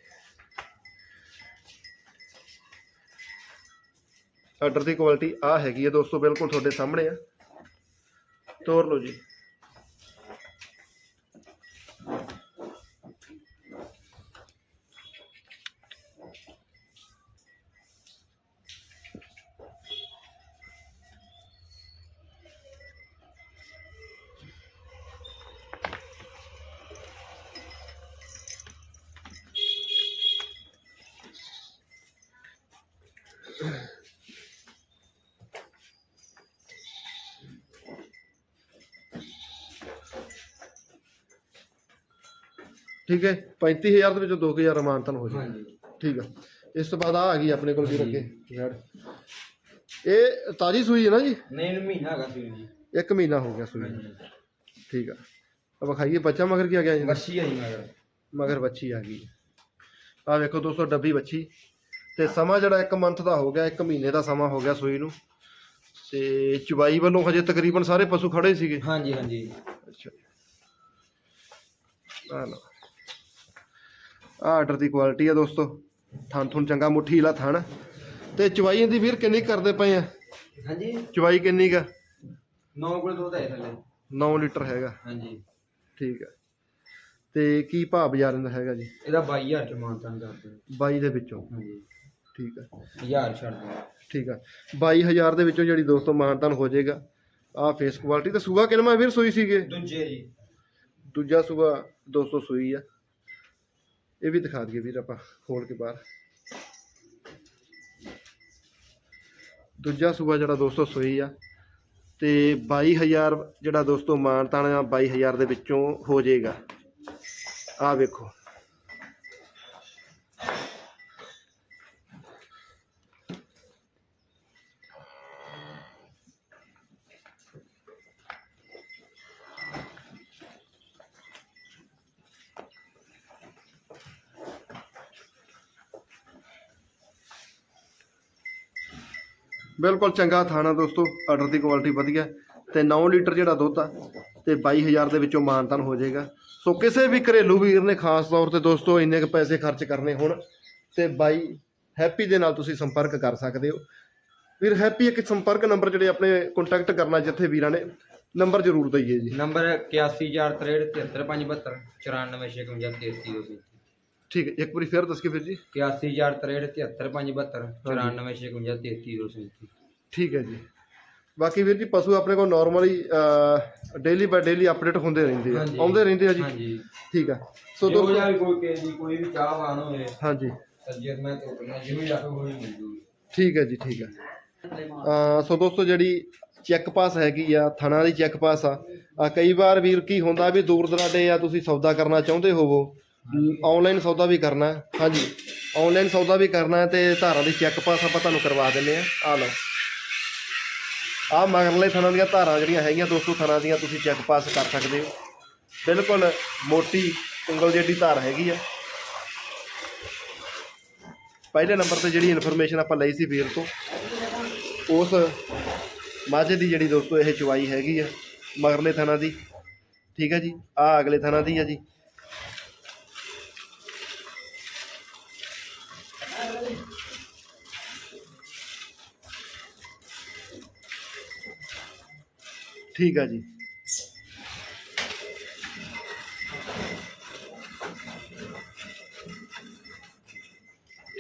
ਆਰਡਰ ਦੀ ਕੁਆਲਿਟੀ ਆ ਹੈਗੀ ਹੈ ਦੋਸਤੋ ਬਿਲਕੁਲ ਤੁਹਾਡੇ ਸਾਹਮਣੇ ਆ। ਤੋਰ ਲਓ ਜੀ। ਠੀਕ ਹੈ? 35000 ਦੇ ਵਿੱਚੋਂ 2000 ਅਮਾਨਤਨ ਹੋ ਜਾਏ ਹਾਂਜੀ। ਠੀਕ ਆ। ਇਸ ਤੋਂ ਬਾਅਦ ਆ ਆ ਗਈ ਆਪਣੇ ਕੋਲ ਵੀ ਅੱਗੇ ਵੈੜ ਇਹ ਤਾਜੀ ਸੂਈ ਹੈ ਨਾ ਜੀ? ਨਹੀਂ ਇਹਨੂੰ ਮਹੀਨਾ ਹੈਗਾ ਸੀ ਜੀ। ਇੱਕ ਮਹੀਨਾ ਹੋ ਗਿਆ ਸੂਈ। ਨੂੰ। ਠੀਕ ਆ। ਅਬ ਵਿਖਾਈਏ ਬੱਚਾ ਮਗਰ ਕੀ ਆ ਗਿਆ ਜੀ? ਹੈ ਜੀ ਮਗਰ। ਮਗਰ ਬੱਚੀ ਆ ਗਈ। ਆ ਵੇਖੋ ਦੋਸਤੋ ਡੱਬੀ ਬੱਚੀ ਤੇ ਸਮਾਂ ਜਿਹੜਾ 1 ਮੰਥ ਦਾ ਹੋ ਗਿਆ 1 ਮਹੀਨੇ ਦਾ ਸਮਾਂ ਹੋ ਗਿਆ ਸੂਈ ਨੂੰ। ਤੇ ਚੁਬਾਈ ਵੱਲੋਂ ਹਜੇ ਤਕਰੀਬਨ ਸਾਰੇ ਪਸ਼ੂ ਖੜੇ ਸੀਗੇ। ਹਾਂਜੀ ਹਾਂਜੀ। ਅੱਛਾ। ਆ ਲਓ। ਆ ਆਰਡਰ ਦੀ ਕੁਆਲਿਟੀ ਆ ਦੋਸਤੋ। ਥਣ ਥੁਣ ਚੰਗਾ ਮੁੱਠੀ ਲਾ ਥਣ। ਤੇ ਚਵਾਈ ਦੀ ਵੀਰ ਕਿੰਨੀ ਕਰਦੇ ਪਏ ਆ? ਹਾਂਜੀ। ਚਵਾਈ ਕਿੰਨੀ ਕਾ 9 ਕਿਲੋ ਦੁੱਧ ਹੈ ਥੱਲੇ। 9 ਲੀਟਰ ਹੈਗਾ। ਹਾਂਜੀ। ਠੀਕ ਆ। ਤੇ ਕੀ ਭਾਅ ਬਾਜ਼ਾਰ ਦਾ ਹੈਗਾ ਜੀ? ਇਹਦਾ 22000 ਚ ਮਾਨਤਾਨ ਕਰਦੇ 22 ਦੇ ਵਿੱਚੋਂ? ਹਾਂਜੀ। ਠੀਕ ਆ। 1000 ਛੱਡ ਦੇ ਠੀਕ ਆ। 22000 ਦੇ ਵਿੱਚੋਂ ਜਿਹੜੀ ਦੋਸਤੋ ਮਾਨਤਨ ਹੋ ਜਾਏਗਾ ਆ ਫੇਸ ਕੁਆਲਿਟੀ ਤੇ ਸੂਆ ਕਿਨਮਾ ਵੀਰ ਸੂਈ ਸੀਗੇ? ਦੂਜੇ ਜੀ। ਦੂਜਾ ਸੂਆ 200 ਸੂਈ ਆ। ਇਹ ਵੀ ਦਿਖਾ ਦਈਏ ਵੀਰ ਆਪਾਂ, ਖੋਲ ਕੇ ਬਾਹਰ। ਦੂਜਾ ਸੂਆ ਜਿਹੜਾ ਦੋਸਤੋ ਸੋਈ ਆ, ਤੇ 22000 ਜਿਹੜਾ ਦੋਸਤੋ ਮਾਨਤਾਨ ਆ 22000 ਦੇ ਵਿੱਚੋਂ ਹੋ ਜਾਏਗਾ। ਆ ਵੇਖੋ। ਬਿਲਕੁਲ ਚੰਗਾ ਥਾਣਾ ਦੋਸਤੋ ਆਰਡਰ ਦੀ ਕੁਆਲਿਟੀ ਵਧੀਆ ਤੇ 9 ਲੀਟਰ ਜਿਹੜਾ ਦੁੱਧ ਆ ਤੇ 22000 ਦੇ ਵਿੱਚੋਂ ਮਾਨਤਨ ਹੋ ਜਾਏਗਾ। ਸੋ ਕਿਸੇ ਵੀ ਘਰੇਲੂ ਵੀਰ ਨੇ ਖਾਸ ਤੌਰ ਤੇ ਦੋਸਤੋ ਇੰਨੇ ਕੁ ਪੈਸੇ ਖਰਚ ਕਰਨੇ ਹੁਣ ਤੇ ਬਾਈ ਹੈਪੀ ਦੇ ਨਾਲ ਤੁਸੀਂ ਸੰਪਰਕ ਕਰ ਸਕਦੇ ਹੋ। ਵੀਰ ਹੈਪੀ, ਇੱਕ ਸੰਪਰਕ ਨੰਬਰ ਜਿਹੜੇ ਆਪਣੇ ਕੰਟੈਕਟ ਕਰਨਾ ਜਿੱਥੇ ਵੀਰਾਂ ਨੇ, ਨੰਬਰ ਜ਼ਰੂਰ ਦਈਏ ਜੀ। ਨੰਬਰ 8143375572 94653 ਠੀਕ ਹੈ ਇੱਕ ਵਾਰੀ ਫੇਰ ਦੱਸ ਕੇ ਵੀਰ ਜੀ। 8143375572 94653 ਠੀਕ ਹੈ ਜੀ। ਬਾਕੀ ਵੀਰ ਜੀ ਪਸ਼ੂ ਆਪਣੇ ਕੋਲ ਨਾਰਮਲੀ ਡੇਲੀ ਬਾਈ ਡੇਲੀ ਅਪਡੇਟ ਹੁੰਦੇ ਰਹਿੰਦੇ ਆ। ਹਾਂਜੀ। ਆਉਂਦੇ ਰਹਿੰਦੇ ਆ ਜੀ। ਹਾਂਜੀ। ਠੀਕ ਆ। ਸੋ ਜੋ ਦੋਸਤੋ ਕੋਈ ਕੋਈ ਵੀ ਚਾਹਵਾਨ ਹੋਵੇ ਹਾਂਜੀ। ਸੱਜੇ ਮੈਂ ਤੋਂ ਕਰਨਾ ਜਿਵੇਂ ਜਾ ਕੋਈ ਮਿਲ ਜੂਗੀ। ਠੀਕ ਹੈ ਜੀ ਠੀਕ ਹੈ। ਅਹ ਸੋ ਦੋਸਤੋ ਜਿਹੜੀ ਚੈੱਕ ਪਾਸ ਹੈਗੀ ਆ ਥਣਾ ਦੀ ਚੈੱਕ ਪਾਸ ਆ ਆ ਕਈ ਵਾਰ ਵੀਰ ਕੀ ਹੁੰਦਾ ਵੀ ਦੂਰ ਦਰਾਡੇ ਆ ਤੁਸੀਂ ਸੌਦਾ ਕਰਨਾ ਚਾਹੁੰਦੇ ਹੋਵੋ ਆਨਲਾਈਨ ਸੌਦਾ ਵੀ ਕਰਨਾ ਹੈ। ਹਾਂਜੀ। ਆਨਲਾਈਨ ਸੌਦਾ ਵੀ ਕਰਨਾ ਹੈ ਤੇ ਧਾਰਾਂ ਦੀ ਚੈੱਕ ਪਾਸ ਆਪਾਂ ਤੁਹਾਨੂੰ ਕਰਵਾ ਦਿੰਦੇ ਆ ਆ ਲਓ। ਆ ਮਗਰਲੇ ਥਣਾਂ ਦੀਆਂ ਧਾਰਾਂ ਜਿਹੜੀਆਂ ਹੈਗੀਆਂ ਦੋਸਤੋ ਥਣਾਂ ਦੀਆਂ ਤੁਸੀਂ ਚੈੱਕ ਪਾਸ ਕਰ ਸਕਦੇ ਹੋ। ਬਿਲਕੁਲ ਮੋਟੀ ਉਂਗਲ ਜਿਹੜੀ ਧਾਰ ਹੈਗੀ ਆ। ਪਹਿਲੇ ਨੰਬਰ ਤੇ ਜਿਹੜੀ ਇਨਫੋਰਮੇਸ਼ਨ ਆਪਾਂ ਲਈ ਸੀ ਵੀਰ ਤੋਂ, ਉਸ ਮਾਝੇ ਦੀ ਜਿਹੜੀ ਦੋਸਤੋ ਇਹ ਚਵਾਈ ਹੈਗੀ ਆ, ਮਗਰਲੇ ਥਾਣਾ ਦੀ। ਠੀਕ ਹੈ ਜੀ। ਆ ਅਗਲੇ ਥਾਣਾ ਦੀ ਆ ਜੀ। ਠੀਕ ਆ ਜੀ।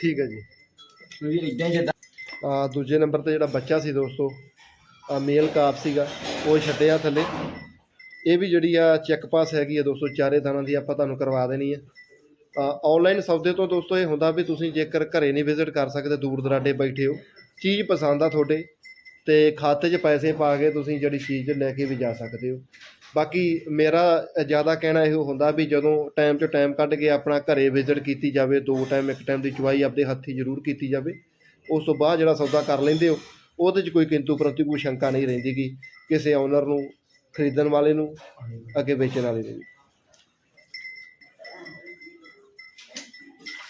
ਠੀਕ ਹੈ ਜੀ। ਵੀ ਇਦਾਂ ਜਿੱਦਾਂ ਆ ਦੂਜੇ ਨੰਬਰ ਤੇ ਜਿਹੜਾ ਬੱਚਾ ਸੀ ਦੋਸਤੋ ਆ ਮੇਲ ਕਾਪ ਸੀਗਾ ਉਹ ਛੱਡਿਆ ਥੱਲੇ। ਇਹ ਵੀ ਜਿਹੜੀ ਆ ਚੈੱਕ ਪਾਸ ਹੈਗੀ ਆ ਦੋਸਤੋ ਚਾਰੇ ਦਾਨਾਂ ਦੀ ਆਪਾਂ ਤੁਹਾਨੂੰ ਕਰਵਾ ਦੇਣੀ ਆ। ਆਨਲਾਈਨ ਸੌਦੇ ਤੋਂ ਦੋਸਤੋ ਇਹ ਹੁੰਦਾ ਵੀ ਤੁਸੀਂ ਜੇਕਰ ਘਰੇ ਨਹੀਂ ਵਿਜ਼ਿਟ ਕਰ ਸਕਦੇ ਦੂਰ ਦਰਾਡੇ ਬੈਠੇ ਹੋ ਚੀਜ਼ ਪਸੰਦ ਆ ਤੁਹਾਡੇ। ਤੇ ਖਾਤੇ 'ਚ ਪੈਸੇ ਪਾ ਕੇ ਤੁਸੀਂ ਜਿਹੜੀ ਚੀਜ਼ ਲੈ ਕੇ ਵੀ ਜਾ ਸਕਦੇ ਹੋ। ਬਾਕੀ ਮੇਰਾ ਜ਼ਿਆਦਾ ਕਹਿਣਾ ਇਹੋ ਹੁੰਦਾ ਵੀ ਜਦੋਂ ਟਾਈਮ 'ਚ ਟਾਈਮ ਕੱਢ ਕੇ ਆਪਣਾ ਘਰੇ ਵਿਜ਼ਿਟ ਕੀਤੀ ਜਾਵੇ, ਦੋ ਟਾਈਮ ਇੱਕ ਟਾਈਮ ਦੀ ਚੁਆਈ ਆਪਦੇ ਹੱਥੀ ਜ਼ਰੂਰ ਕੀਤੀ ਜਾਵੇ, ਉਸ ਤੋਂ ਬਾਅਦ ਜਿਹੜਾ ਸੌਦਾ ਕਰ ਲੈਂਦੇ ਹੋ, ਉਹਦੇ 'ਚ ਕੋਈ ਕਿੰਤੂ ਪ੍ਰਤੀ ਕੋਈ ਸ਼ੰਕਾ ਨਹੀਂ ਰਹਿੰਦੀ ਕਿ ਕਿਸੇ ਓਨਰ ਨੂੰ, ਖਰੀਦਣ ਵਾਲੇ ਨੂੰ, ਅੱਗੇ ਵੇਚਣ ਵਾਲੇ ਨੂੰ।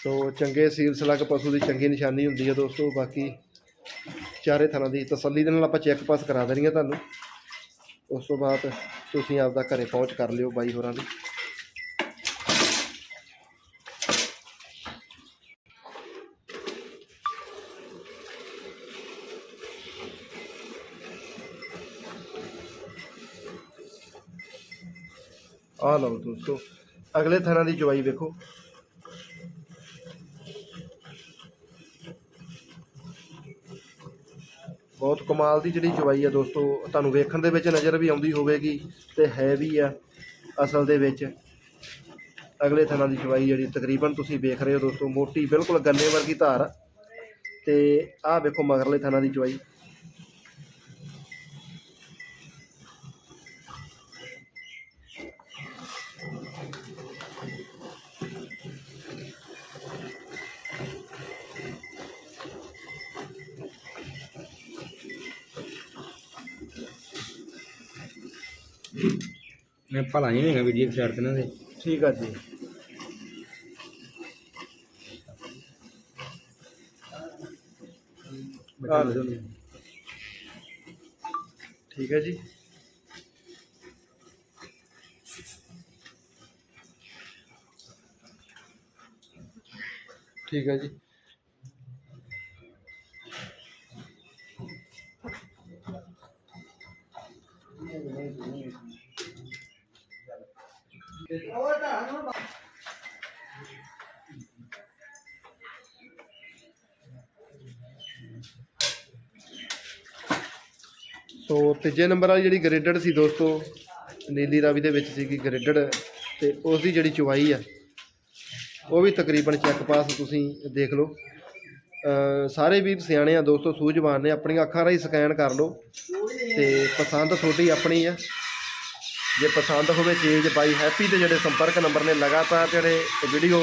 ਸੋ ਚੰਗੇ ਸੀਲ ਸਲੱਗ ਪਸ਼ੂ ਦੀ ਚੰਗੀ ਨਿਸ਼ਾਨੀ ਹੁੰਦੀ ਹੈ ਦੋਸਤੋ, ਬਾਕੀ ਚਾਰੇ ਥਾਂ ਦੀ ਤਸੱਲੀ ਦੇ ਨਾਲ ਆਪਾਂ ਚੈੱਕ ਪਾਸ ਕਰਾ ਦੇਣੀ ਹੈ ਤੁਹਾਨੂੰ। ਉਸ ਤੋਂ ਬਾਅਦ ਤੁਸੀਂ ਆਪਦਾ ਘਰੇ ਪਹੁੰਚ ਕਰ ਲਿਓ ਬਾਈ ਹੋਰਾਂ ਦੀ। ਆ ਲਓ ਦੋਸਤੋ, ਅਗਲੇ ਥਾਂ ਦੀ ਜਵਾਈ ਵੇਖੋ। ਬਹੁਤ ਕਮਾਲ ਦੀ ਜਿਹੜੀ ਚਵਾਈ ਆ ਦੋਸਤੋ, ਤੁਹਾਨੂੰ ਵੇਖਣ ਦੇ ਵਿੱਚ ਨਜ਼ਰ ਵੀ ਆਉਂਦੀ ਹੋਵੇਗੀ ਤੇ ਹੈ ਵੀ ਆ ਅਸਲ ਦੇ ਵਿੱਚ। ਅਗਲੇ ਥਣਾ ਦੀ ਚਵਾਈ ਜਿਹੜੀ ਤਕਰੀਬਨ ਤੁਸੀਂ ਵੇਖ ਰਹੇ ਹੋ ਦੋਸਤੋ, ਮੋਟੀ ਬਿਲਕੁਲ ਗੰਨੇ ਵਰਗੀ ਧਾਰ ਆ। ਤੇ ਆਹ ਵੇਖੋ ਮਗਰਲੇ ਥਣਾ ਦੀ ਚਵਾਈ ਮੈਂ ਭਲਾ ਨਹੀਂ ਹੈਗਾ ਵੀਡੀਓ ਤੇ ਨਾ ਦੇ। ਠੀਕ ਆ ਜੀ। ਆ ਲਓ। ਠੀਕ ਹੈ ਜੀ। ਠੀਕ ਹੈ ਜੀ। ਸੋ ਤੀਜੇ ਨੰਬਰ ਵਾਲੀ ਜਿਹੜੀ ਗ੍ਰੇਡਡ ਸੀ ਦੋਸਤੋ, ਨੀਲੀ ਰਾਵੀ ਦੇ ਵਿੱਚ ਸੀਗੀ ਗ੍ਰੇਡਡ ਤੇ ਉਸ ਦੀ ਜਿਹੜੀ ਚੁਆਈ ਆ, ਉਹ ਵੀ ਤਕਰੀਬਨ ਚੈੱਕ ਪਾਸ ਤੁਸੀਂ ਦੇਖ ਲਓ। ਸਾਰੇ ਵੀਰ ਸਿਆਣੇ ਆ ਦੋਸਤੋ, ਸੂਝਵਾਨ ਨੇ, ਆਪਣੀਆਂ ਅੱਖਾਂ ਰਾਹੀਂ ਸਕੈਨ ਕਰ ਲਓ ਤੇ ਪਸੰਦ ਤੁਹਾਡੀ ਆਪਣੀ ਆ। ਜੇ ਪਸੰਦ ਹੋਵੇ ਚੀਜ਼ ਬਾਈ ਹੈਪੀ ਦੇ ਜਿਹੜੇ ਸੰਪਰਕ ਨੰਬਰ ਨੇ, ਲਗਾਤਾਰ ਜਿਹੜੇ ਵੀਡੀਓ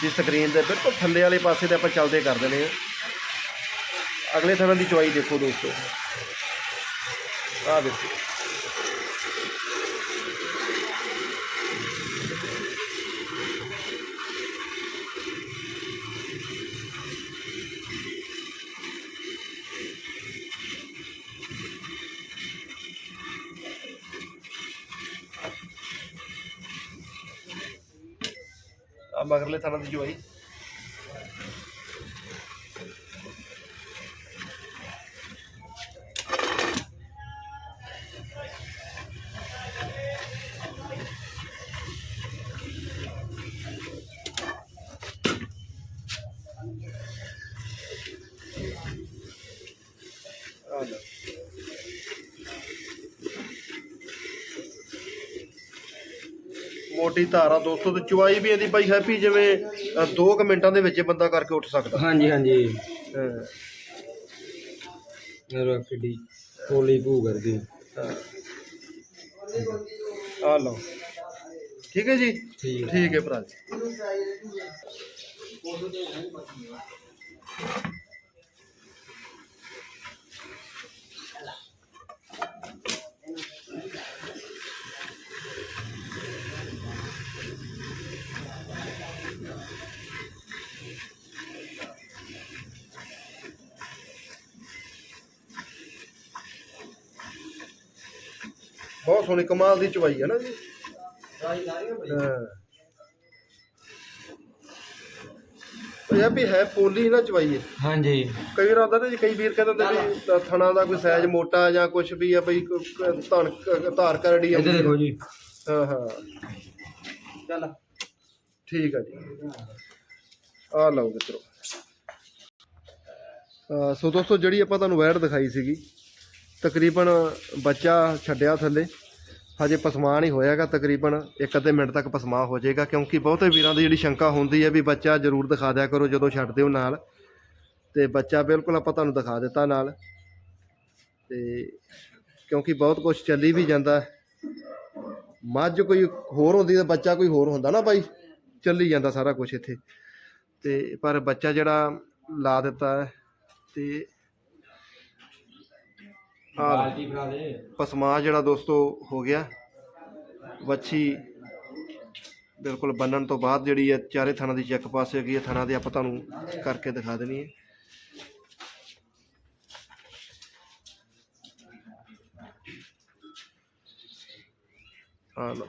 ਦੀ ਸਕਰੀਨ ਦੇ ਬਿਲਕੁਲ ਥੱਲੇ ਵਾਲੇ ਪਾਸੇ ਤੇ ਆਪਾਂ ਚੱਲਦੇ ਕਰ ਦਿੰਦੇ ਆ ਅਗਲੇ ਤਰ੍ਹਾਂ ਦੀ ਚੁਆਈ ਦੇਖੋ ਦੋਸਤੋ। ਆ ਦੇਖੋ ਆ ਮਗਰਲੇ ਥਾਣਾ ਦੀ ਜਵਾਈ ਮੋਟੀ ਧਾਰਾ ਦੋਸਤੋ ਤੇ ਚੁਆਈ ਵੀ ਇਹਦੀ ਬਾਈ ਹੈਪੀ ਜਿਵੇਂ 2 ਮਿੰਟਾਂ ਦੇ ਵਿੱਚ ਬੰਦਾ ਕਰਕੇ ਉੱਠ ਸਕਦਾ। ਹਾਂਜੀ ਹਾਂਜੀ। ਮੇਰਾ ਕਿੱਡੀ ਪੋਲੀ ਭੂ ਕਰਦੀ। ਆ ਲਓ। ਠੀਕ ਹੈ ਜੀ? ਠੀਕ ਠੀਕ ਹੈ ਭਰਾ ਜੀ। ਬਹੁਤ ਸੋਹਣੀ ਕਮਾਲ ਦੀ ਚਵਾਈ ਹੈ ਨਾ ਜੀ। ਹਾਂ। ਉਹ ਇਹ ਵੀ ਹੈ ਪੋਲੀ ਨਾ ਚਵਾਈ ਹੈ ਹਾਂਜੀ। ਕਈ ਵਾਰ ਆਉਂਦਾ ਨਾ ਜੀ ਕਈ ਵੀਰ ਕਹਿੰਦੇ ਹੁੰਦੇ ਵੀ ਤ- ਥਣਾ ਦਾ ਕੋਈ ਸਾਈਜ਼ ਮੋਟਾ ਜਾਂ ਕੁਝ ਵੀ ਆ ਬਈ ਕ- ਧਾਰ ਕਰੜੀ ਇੱਧਰ ਆਉਂਦੀ ਦੇਖੋ ਜੀ। ਹਾਂ ਹਾਂ। ਚੱਲ। ਠੀਕ ਆ ਜੀ। ਆ ਲਓ ਮਿੱਤਰੋ। ਸੋ ਦੋਸਤੋ ਜਿਹੜੀ ਆਪਾਂ ਤੁਹਾਨੂੰ ਵੈੜ ਦਿਖਾਈ ਸੀਗੀ ਤਕਰੀਬਨ ਬੱਚਾ ਛੱਡਿਆ ਥੱਲੇ। ਹਜੇ ਪਸਮਾਨ ਹੀ ਹੋਇਆਗਾ ਤਕਰੀਬਨ। ਇੱਕ ਅੱਧੇ ਮਿੰਟ ਤੱਕ ਪਸਮਾ ਹੋ ਜਾਏਗਾ, ਕਿਉਂਕਿ ਬਹੁਤੇ ਵੀਰਾਂ ਦੀ ਜਿਹੜੀ ਸ਼ੰਕਾ ਹੁੰਦੀ ਹੈ ਵੀ ਬੱਚਾ ਜ਼ਰੂਰ ਦਿਖਾ ਦਿਆ ਕਰੋ ਜਦੋਂ ਛੱਡਦੇ ਹੋ ਨਾਲ। ਤੇ ਬੱਚਾ ਬਿਲਕੁਲ ਆਪਾਂ ਤੁਹਾਨੂੰ ਦਿਖਾ ਦਿੱਤਾ ਨਾਲ। ਤੇ ਕਿਉਂਕਿ ਬਹੁਤ ਕੁਝ ਚੱਲੀ ਵੀ ਜਾਂਦਾ ਮੱਝ ਕੋਈ ਹੋਰ ਹੁੰਦੀ ਤਾਂ ਬੱਚਾ ਕੋਈ ਹੋਰ ਹੁੰਦਾ ਨਾ ਬਾਈ। ਚੱਲੀ ਜਾਂਦਾ ਸਾਰਾ ਕੁਝ ਇੱਥੇ। ਤੇ ਪਰ ਬੱਚਾ ਜਿਹੜਾ ਲਾ ਦਿੱਤਾ ਹੈ ਤੇ ਆ ਬਾਲਟੀ ਫੜਾ ਦੇ। ਪਸਮਾ ਜਿਹੜਾ ਦੋਸਤੋ ਹੋ ਗਿਆ। ਵੱਛੀ ਬਿਲਕੁਲ ਬੰਨਣ ਤੋਂ ਬਾਅਦ ਜਿਹੜੀ ਹੈ ਚਾਰੇ ਥਣਾਂ ਦੀ ਚੈੱਕ ਪਾਸ ਹੈਗੀ ਹੈ। ਥਣਾਂ ਦੀ ਆਪਾਂ ਤੁਹਾਨੂੰ ਕਰਕੇ ਦਿਖਾ ਦੇਣੀ ਹੈ। ਆ ਲਓ।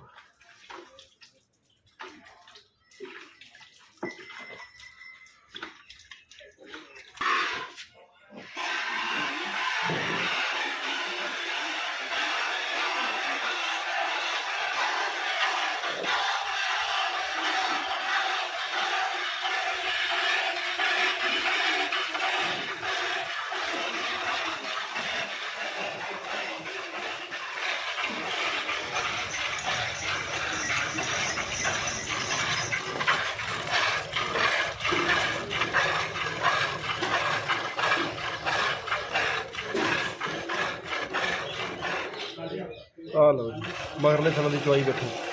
ਆ ਲਓ ਜੀ ਮਗਰਲੇ ਥਣਾਂ ਦੀ ਚਵਾਈ ਬੈਠੋ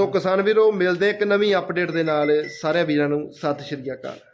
ਸੋ ਕਿਸਾਨ ਵੀਰੋ, ਮਿਲਦੇ ਇੱਕ ਨਵੀਂ ਅਪਡੇਟ ਦੇ ਨਾਲ। ਸਾਰਿਆਂ ਵੀਰਾਂ ਨੂੰ ਸਤਿ ਸ਼੍ਰੀ ਅਕਾਲ।